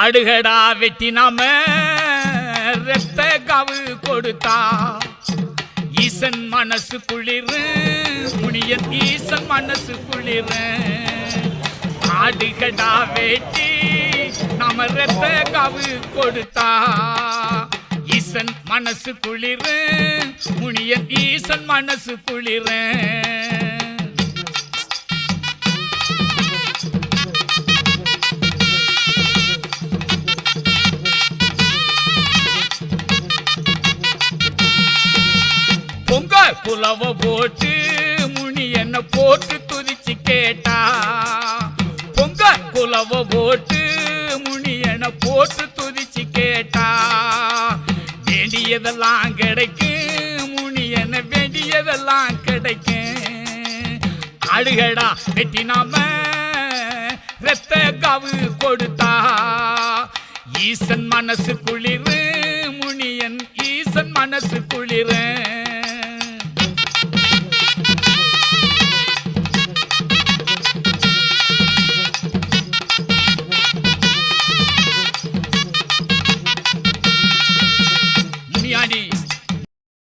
ஆடுகடா வெட்டி நாம ரத்த காவு கொடுத்தா. ஈசன் மனசு குளிர் முனியன் ஈசன் மனசு குளிர். ஆடுகடா வெட்டி நாம ரத்த காவு கொடுத்தா. ஈசன் மனசு குளிர் முனியன் ஈசன் மனசு குளிரு. புலவ போட்டு முனி என்ன போட்டு துதிச்சு கேட்டா? பொங்க புலவ போட்டு முனி என்ன போட்டு துதிச்சு கேட்டா? வேண்டியதெல்லாம் கிடைக்கும் முனி என்ன வேண்டியதெல்லாம் கிடைக்கும் அழுகடா வெட்டினாம ரத்த காவு கொடுத்தா? ஈசன் மனசு குளிர் முனியன் ஈசன் மனசு குளிரன்